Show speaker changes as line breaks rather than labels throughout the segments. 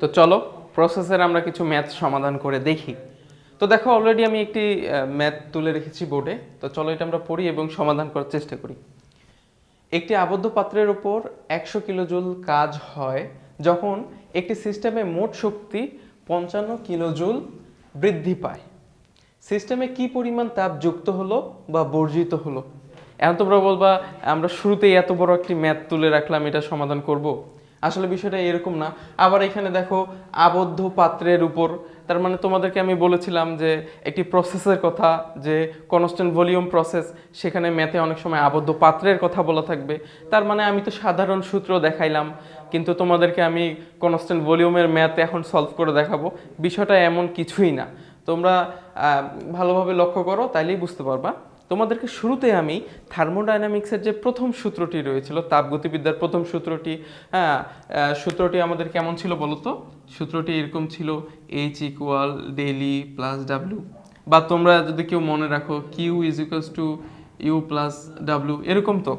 তো চলো প্রসেসের আমরা কিছু ম্যাথ সমাধান করে দেখি। তো দেখো অলরেডি আমি একটি ম্যাথ তুলে রেখেছি বোর্ডে তো চলো এটা আমরা পড়ি এবং সমাধান করার চেষ্টা করি। একটি আবদ্ধ পাত্রের উপর একশো কিলোজুল কাজ হয় যখন একটি সিস্টেমে মোট শক্তি পঞ্চান্ন কিলোজুল বৃদ্ধি পায়। সিস্টেমে কি পরিমাণ তাপ যুক্ত হলো বা বর্জিত হলো? এখন তোমরা বলবা, আমরা শুরুতেই এত বড় একটি ম্যাথ তুলে রাখলাম, এটা সমাধান করব? আসলে বিষয়টা এরকম না। আবার এখানে দেখো, আবদ্ধ পাত্রের উপর, তার মানে তোমাদেরকে আমি বলেছিলাম যে, একটি প্রসেসের কথা, যে কনস্ট্যান্ট ভলিউম প্রসেস সেখানে ম্যাথে অনেক সময় আবদ্ধ পাত্রের কথা বলা থাকবে। তার মানে আমি তো সাধারণ সূত্র দেখাইলাম, কিন্তু তোমাদেরকে আমি কনস্ট্যান্ট ভলিউমের ম্যাথ এখন সলভ করে দেখাবো। বিষয়টা এমন কিছুই না। তোমরা ভালোভাবে লক্ষ্য করো, তাইলেই বুঝতে পারবা। তোমাদেরকে শুরুতে আমি থার্মোডাইনামিক্সের যে প্রথম সূত্রটি রয়েছিল, তাপগতিবিদ্যার প্রথম সূত্রটি হ্যাঁ সূত্রটি আমাদের কেমন ছিল বলো তো? সূত্রটি এরকম ছিল H equal del E plus W বা তোমরা যদি কেউ মনে রাখো Q is equals to U plus W এরকম তো।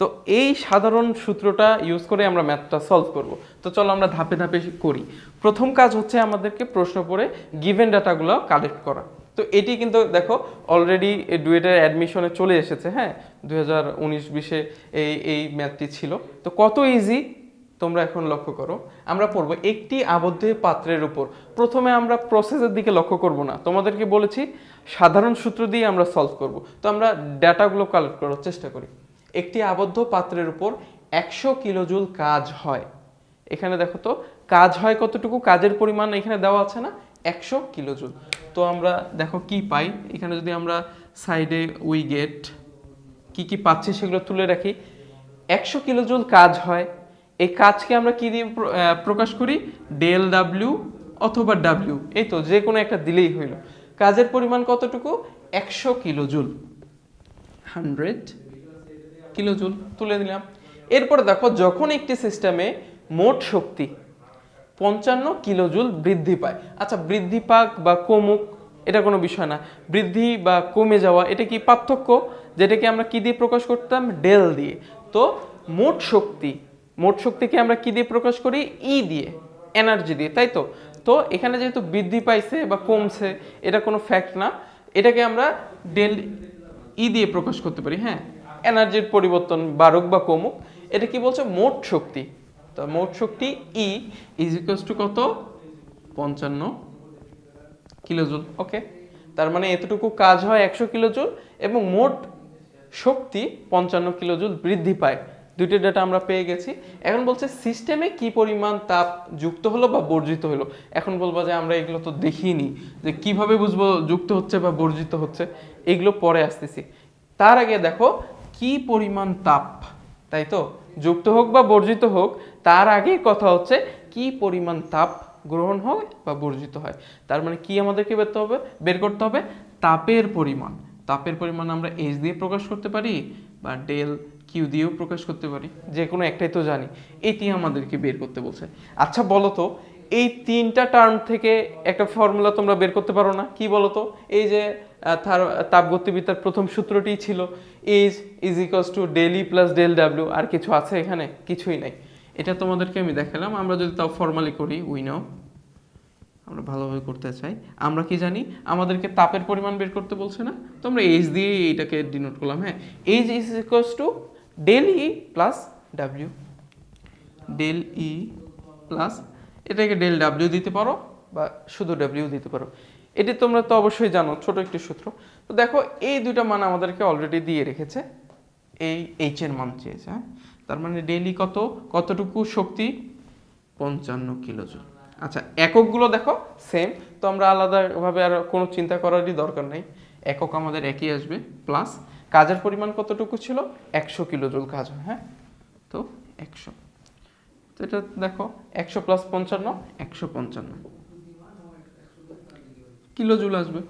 তো এই সাধারণ সূত্রটা ইউজ করে আমরা ম্যাথটা সলভ করব। তো চলো আমরা ধাপে ধাপে করি। প্রথম কাজ হচ্ছে আমাদেরকে প্রশ্ন পড়ে গিভেন ডাটাগুলো কালেক্ট করা। তো এটি কিন্তু দেখো অলরেডি ডুয়েটের অ্যাডমিশনে চলে এসেছে হ্যাঁ? দু হাজার উনিশ বিশে এই এই ম্যাথটি ছিল। তো কত ইজি তোমরা এখন লক্ষ্য করো। আমরা পড়ব একটি আবদ্ধ পাত্রের উপর। প্রথমে আমরা প্রসেসের দিকে লক্ষ্য করব না। তোমাদেরকে বলেছি, সাধারণ সূত্র দিয়ে আমরা সলভ করব। তো আমরা ডাটাগুলো কালেক্ট করার চেষ্টা করি। একটি আবদ্ধ পাত্রের উপর একশো কিলোজুল কাজ হয়। এখানে দেখো তো, কাজ হয় কতটুকু? কাজের পরিমাণ এখানে দেওয়া আছে না? একশো কিলোজুল তো আমরা দেখো কি পাই। এখানে যদি আমরা সাইডে উই গেট কি কি পাচ্ছি সেগুলো তুলে রাখি। একশো কিলোজুল কাজ হয়। এই কাজকে আমরা কি দিয়ে প্রকাশ করি? ডেল ডাব্লিউ অথবা ডাব্লিউ। এই তো যে কোনো একটা দিলেই হইল। কাজের পরিমাণ কতটুকু? একশো কিলোজুল হান্ড্রেড কিলোজুল তুলে দিলাম এরপরে দেখো, যখন একটি সিস্টেমে মোট শক্তি পঞ্চান্ন কিলোজুল বৃদ্ধি পায়। আচ্ছা বৃদ্ধি পাক বা কমুক, এটা কোনো বিষয় না। বৃদ্ধি বা কমে যাওয়া, এটা কি পার্থক্য? যেটাকে আমরা কী দিয়ে প্রকাশ করতাম? ডেল দিয়ে। তো মোট শক্তি, মোট শক্তিকে আমরা কী দিয়ে প্রকাশ করি? ই দিয়ে, এনার্জি দিয়ে, তাই তো? তো এখানে যেহেতু বৃদ্ধি পাইছে বা কমছে, এটা কোনো ফ্যাক্ট না। এটাকে আমরা ডেল ই দিয়ে প্রকাশ করতে পারি হ্যাঁ? এনার্জির পরিবর্তন বাড়ুক বা কমুক, এটা কি বলছে? মোট শক্তি। তো মোট শক্তি ই ইজ ইকুয়ালস টু কত? পঞ্চান্ন কিলোজুল ওকে তার মানে এতটুকু কাজ হয় একশো কিলোজুল এবং মোট শক্তি পঞ্চান্ন কিলোজুল বৃদ্ধি পায়। দুইটি ডেটা আমরা পেয়ে গেছি। এখন বলছে সিস্টেমে কি পরিমাণ তাপ যুক্ত হলো বা বর্জিত হলো? এখন বলব যে আমরা এগুলো তো দেখিনি। যে কীভাবে বুঝব যুক্ত হচ্ছে বা বর্জিত হচ্ছে? এগুলো পরে আসতেছি। তার আগে দেখো কি পরিমাণ তাপ? তাই তো? যুক্ত হোক বা বর্জিত হোক তার আগে কথা হচ্ছে কি পরিমাণ তাপ গ্রহণ হয় বা বর্জিত হয়। তার মানে কি আমাদেরকে বেরতে হবে? বের করতে হবে তাপের পরিমাণ। তাপের পরিমাণ আমরা এইচ দিয়ে প্রকাশ করতে পারি বা ডেল কিউ দিয়েও প্রকাশ করতে পারি। যে কোনো একটাই তো জানি। এটি আমাদেরকে বের করতে বলছে। আচ্ছা বলো তো, এই তিনটা টার্ম থেকে একটা ফর্মুলা তোমরা বের করতে পারো না? কি বলো তো? এই যে তাপগতিবিদ্যার প্রথম সূত্রটি ছিল is is equals to del E plus del W আর কিছু আছে এখানে? কিছুই নাই। এটা তোমাদেরকে আমি দেখালাম। আমরা যদি তাও ফর্মালি করি উই নাও আমরা ভালোভাবে করতে চাই। আমরা কি জানি? আমাদেরকে তাপের পরিমাণ বের করতে বলছে না? তো আমরা এইচ দিয়ে এইটাকে ডিনোট করলাম হ্যাঁ? H is equals to del E plus W del E plus এটাকে ডেল ডাব্লিউ দিতে পারো বা শুধু ডাব্লিউ দিতে পারো। এটি তোমরা তো অবশ্যই জানো, ছোট একটি সূত্র। তো দেখো, এই দুইটা মান আমাদেরকে অলরেডি দিয়ে রেখেছে। এই এইচ এর মান চেয়েছে হ্যাঁ? তার মানে ডেলি কত? কতটুকু শক্তি? পঞ্চান্ন কিলোজুল আচ্ছা এককগুলো দেখো সেম তো আমরা আলাদাভাবে আর কোনো চিন্তা করারই দরকার নেই। একক আমাদের একই আসবে প্লাস কাজের পরিমাণ কতটুকু ছিল? একশো কিলোজুল কাজ হ্যাঁ তো একশো। তো এটা দেখো, একশো প্লাস পঞ্চান্ন, একশো পঞ্চান্ন। কিলোজুল আসবে।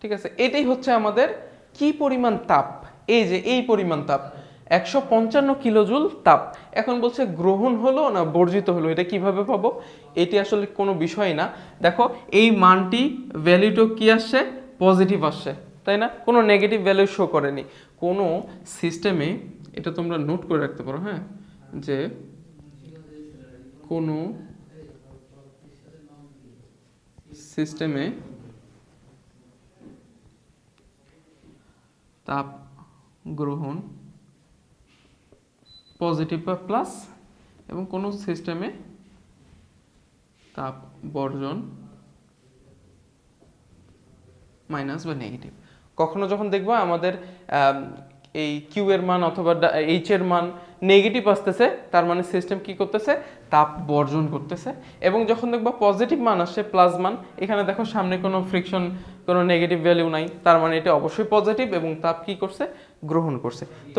ঠিক আছে, এটাই হচ্ছে আমাদের কি পরিমাণ তাপ? এই যে, এই পরিমাণ তাপ। একশো পঞ্চান্ন কিলোজুল তাপ। এখন বলছে গ্রহণ হলো না বর্জিত হলো, এটা কীভাবে পাবো? এটি আসলে কোনো বিষয় না। দেখো, এই মানটি ভ্যালুটা কি আসছে? পজিটিভ আসছে, তাই না? কোনো নেগেটিভ ভ্যালু শো করেনি। কোনো সিস্টেমে এটা তোমরা নোট করে রাখতে পারো হ্যাঁ? যে কোনো সিস্টেমে তাপ গ্রহণ পজিটিভ বা প্লাস এবং কোনো সিস্টেমে তাপ বর্জন মাইনাস বা নেগেটিভ কখনো যখন দেখব আমাদের আম, এই কিউ এর মান অথবা এইচ এর মান নেগেটিভ আসতেছে তার মানে সিস্টেম কি করতেছে? তাপ বর্জন করতেছে। এবং যখন দেখব পজিটিভ মান আসছে প্লাস মান এখানে দেখো সামনে কোনো ফ্রিকশন কোনো নেগেটিভ ভ্যালু নাই। তার মানে এটা অবশ্যই পজিটিভ এবং তাপ কি করছে? গ্রহণ করছে। তো